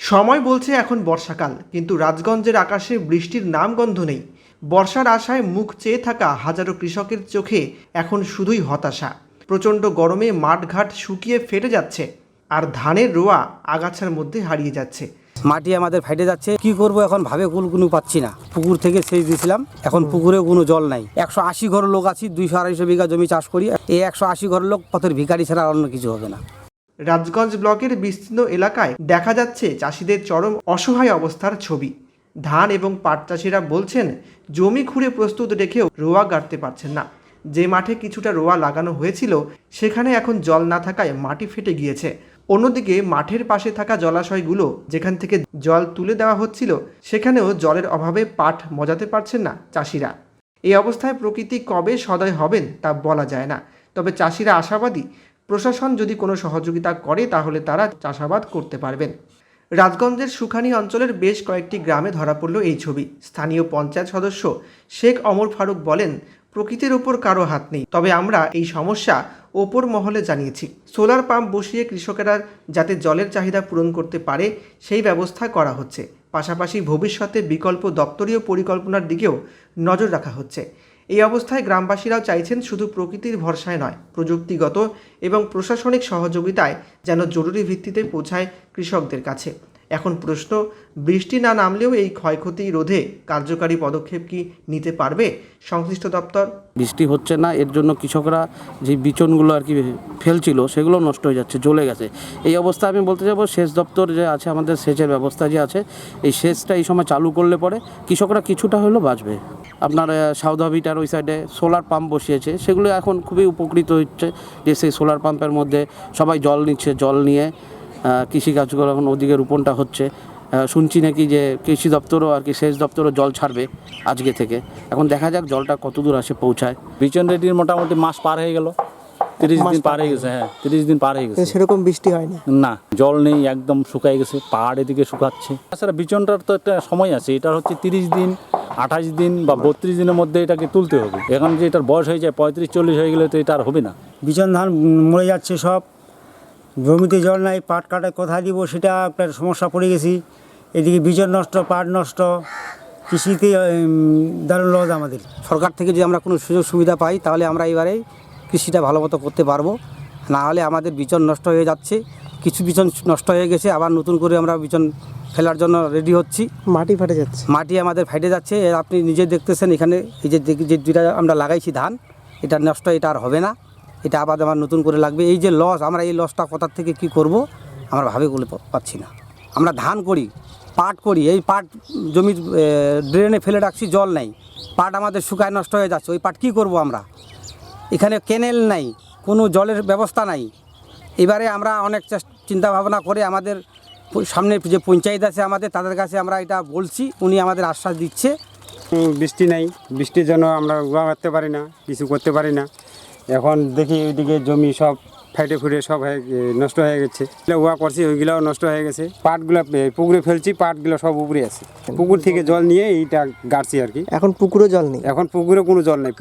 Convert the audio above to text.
সময় বলছে এখন বর্ষাকাল কিন্তু রাজগঞ্জের আকাশে বৃষ্টির নামগন্ধ নেই। বর্ষার আশায় মুখ চেয়ে থাকা হাজারো কৃষকের চোখে এখন শুধুই হতাশা। প্রচণ্ড গরমে মাঠঘাট শুকিয়ে ফেটে যাচ্ছে আর ধানের রোয়া আগাছার মধ্যে হারিয়ে যাচ্ছে। মাটি আমাদের ফাইটে যাচ্ছে কি করব এখন ভাবে কুল কোনো পাচ্ছি না। পুকুর থেকে সেচ দিয়েছিলাম এখন পুকুরে কোনো জল নাই। একশো আশি ঘর লোক আছি দুইশো আড়াইশো বিঘা জমি চাষ করি এই একশো আশি ঘর লোক পথের ভিখারি ছাড়া আর অন্য কিছু হবে না। রাজগঞ্জ ব্লকের বিস্তীর্ণ এলাকায় দেখা যাচ্ছে চাষিদের চরম অসহায় অবস্থার ছবি। ধান এবং পাট চাষিরা বলছেন, জমি খুঁড়ে প্রস্তুত রেখেও রোয়া গাড়তে পারছেন না। যে মাঠে কিছুটা রোয়া লাগানো হয়েছিল, সেখানে এখন জল না থাকায় মাটি ফেটে গিয়েছে। অন্যদিকে মাঠের পাশে থাকা জলাশয়গুলো যেখান থেকে জল তুলে দেওয়া হচ্ছিল, সেখানেও জলের অভাবে পাট মজাতে পারছেন না চাষিরা। এই অবস্থায় প্রকৃতি কবে সদয় হবেন তা বলা যায় না। তবে চাষিরা আশাবাদী প্রশাসন যদি কোনো সহযোগিতা করে, তাহলে তারা চাষাবাদ করতে পারবেন। রাজগঞ্জের সুখানি অঞ্চলের বেশ কয়েকটি গ্রামে ধরা পড়ল এই ছবি। স্থানীয় পঞ্চায়েত সদস্য শেখ অমর ফারুক বলেন, প্রকৃতির ওপর কারও হাত নেই। তবে আমরা এই সমস্যা ওপর মহলে জানিয়েছি। সোলার পাম্প বসিয়ে কৃষকেরা যাতে জলের চাহিদা পূরণ করতে পারে, সেই ব্যবস্থা করা হচ্ছে। পাশাপাশি ভবিষ্যতে বিকল্প দপ্তরীয় পরিকল্পনার দিকেও নজর রাখা হচ্ছে। এই অবস্থায় গ্রামবাসীরাও চাইছেন শুধু প্রকৃতির ভরসায় নয়, প্রযুক্তিগত এবং প্রশাসনিক সহযোগিতায় যেন জরুরি ভিত্তিতে পৌঁছায় কৃষকদের কাছে। এখন প্রশ্ন, বৃষ্টি না নামলেও এই ক্ষয়ক্ষতি রোধে কার্যকারী পদক্ষেপ কি নিতে পারবে সংশ্লিষ্ট দপ্তর? বৃষ্টি হচ্ছে না, এর জন্য কৃষকরা যে বিচনগুলো আর কি ফেলছিল সেগুলো নষ্ট হয়ে যাচ্ছে, জ্বলে গেছে। এই অবস্থা আমি বলতে যাব, সেচ দপ্তর যে আছে, আমাদের সেচের ব্যবস্থা যে আছে, এই সেচটা এই সময় চালু করলে পরে কৃষকরা কিছুটা হলেও বাঁচবে। আপনার সাউদাভিটার ওই সাইডে সোলার পাম্প বসিয়েছে। সেগুলো এখন খুবই উপকৃত হচ্ছে যে সেই সোলার পাম্পের মধ্যে সবাই জল নিচ্ছে, জল নিয়ে কৃষিকাজগুলো এখন ওদিকে রোপণটা হচ্ছে। শুনছি নাকি যে কৃষি দপ্তরও আর কি, সেচ দপ্তরও জল ছাড়বে আজকে থেকে। এখন দেখা যাক জলটা কতদূর আসে পৌঁছায়। বিচন রেডির মোটামুটি মাস পার হয়ে গেল। তিরিশ দিন পার হয়ে গেছে হ্যাঁ তিরিশ দিন পার হয়ে গেছে। সেরকম বৃষ্টি হয়নি? না জল নেই একদম শুকাই গেছে পাহাড় এদিকে শুকাচ্ছে। তাছাড়া বিচনটার তো একটা সময় আছে এটার হচ্ছে তিরিশ দিন আঠাশ দিন বা বত্রিশ দিনের মধ্যে এটাকে তুলতে হবে। এখন যে এটার বয়স হয়ে যায় পঁয়ত্রিশ চল্লিশ হয়ে গেলে তো এটা আর হবে না। বিচন ধান মরে যাচ্ছে সব জমিতে জল নাই পাট কাটায় কোথায় দিব সেটা একটা সমস্যা পড়ে গেছি। এদিকে বিচন নষ্ট পাট নষ্ট কৃষিতে দারুণ লস আমাদের। সরকার থেকে যদি আমরা কোনো সুযোগ সুবিধা পাই তাহলে আমরা এবারে কৃষিটা ভালো মতো করতে পারব। না হলে আমাদের বিচন নষ্ট হয়ে যাচ্ছে। কিছু বিচন নষ্ট হয়ে গেছে আবার নতুন করে আমরা বিচন ফেলার জন্য রেডি হচ্ছি। মাটি ফাটে যাচ্ছে। মাটি আমাদের ফাইটে যাচ্ছে। আপনি নিজে দেখতেছেন এখানে এই যে যে- যে দুইটা আমরা লাগাইছি ধান এটা নষ্ট এটা আর হবে না। এটা আবার আমার নতুন করে লাগবে। এই যে লস আমরা এই লসটা কোথার থেকে কি করব আমরা ভাবে বলে পাচ্ছি না। আমরা ধান করি পাট করি এই পাট জমির ড্রেনে ফেলে রাখছি জল নেই। পাট আমাদের শুকায় নষ্ট হয়ে যাচ্ছে। ওই পাট কি করব আমরা? এখানে কেনেল নাই কোনো জলের ব্যবস্থা নাই। এবারে আমরা অনেক চিন্তা ভাবনা করে আমাদের সামনে যে পঞ্চায়েত আছে আমাদের তাদের কাছে আমরা এটা বলছি উনি আমাদের আশ্বাস দিচ্ছে। বৃষ্টি নাই বৃষ্টির জন্য আমরা রোয়া করতে পারি না কিছু করতে পারি না। এখন দেখি ওইদিকে জমি সব ফাইটে ফুটে সব হয়ে নষ্ট হয়ে গেছে। ওয়া করছি ওইগুলাও নষ্ট হয়ে গেছে। পাটগুলো পুকুরে ফেলছি পাটগুলো সব উপরে আছে। পুকুর থেকে জল নিয়ে এইটা গাড়ছি আর কি। এখন পুকুরে জল নেই। এখন পুকুরে কোনো জল নেই।